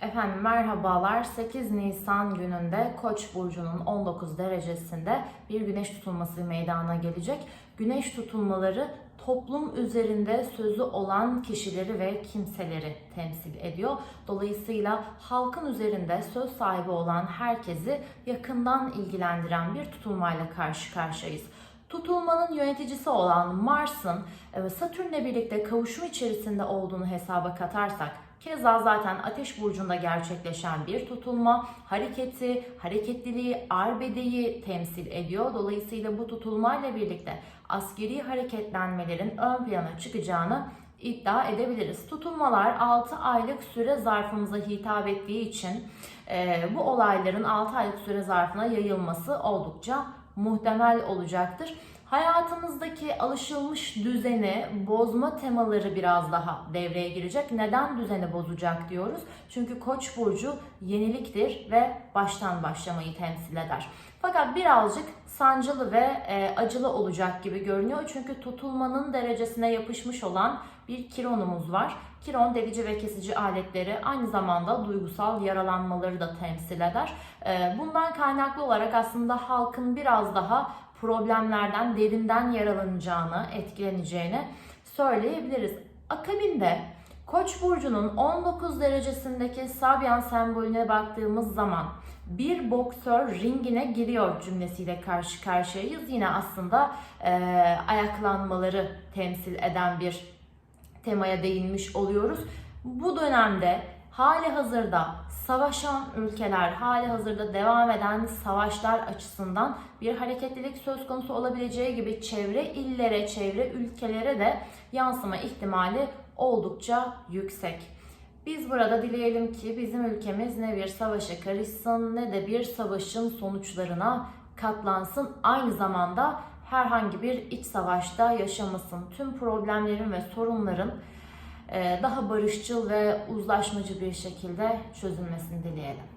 Efendim merhabalar. 8 Nisan gününde Koç burcunun 19 derecesinde bir güneş tutulması meydana gelecek. Güneş tutulmaları toplum üzerinde sözü olan kişileri ve kimseleri temsil ediyor. Dolayısıyla halkın üzerinde söz sahibi olan herkesi yakından ilgilendiren bir tutulmayla karşı karşıyayız. Tutulmanın yöneticisi olan Mars'ın e, Satürn'le birlikte kavuşum içerisinde olduğunu hesaba katarsak Keza zaten Ateş burcunda gerçekleşen bir tutulma hareketi, hareketliliği, arbedeyi temsil ediyor. Dolayısıyla bu tutulmayla birlikte askeri hareketlenmelerin ön plana çıkacağını iddia edebiliriz. Tutulmalar 6 aylık süre zarfımıza hitap ettiği için e, bu olayların 6 aylık süre zarfına yayılması oldukça muhtemel olacaktır. Hayatımızdaki alışılmış düzeni bozma temaları biraz daha devreye girecek. Neden düzeni bozacak diyoruz? Çünkü Koç burcu yeniliktir ve baştan başlamayı temsil eder. Fakat birazcık sancılı ve e, acılı olacak gibi görünüyor. Çünkü tutulmanın derecesine yapışmış olan bir kironumuz var. Kiron delici ve kesici aletleri aynı zamanda duygusal yaralanmaları da temsil eder. E, bundan kaynaklı olarak aslında halkın biraz daha problemlerden derinden yaralanacağını, etkileneceğini söyleyebiliriz. Akabinde Koç burcunun 19 derecesindeki Sabyan sembolüne baktığımız zaman bir boksör ringine giriyor cümlesiyle karşı karşıyayız. Yine aslında e, ayaklanmaları temsil eden bir temaya değinmiş oluyoruz. Bu dönemde hali hazırda savaşan ülkeler, hali hazırda devam eden savaşlar açısından bir hareketlilik söz konusu olabileceği gibi çevre illere, çevre ülkelere de yansıma ihtimali oldukça yüksek. Biz burada dileyelim ki bizim ülkemiz ne bir savaşa karışsın ne de bir savaşın sonuçlarına katlansın. Aynı zamanda herhangi bir iç savaşta yaşamasın. Tüm problemlerin ve sorunların daha barışçıl ve uzlaşmacı bir şekilde çözülmesini dileyelim.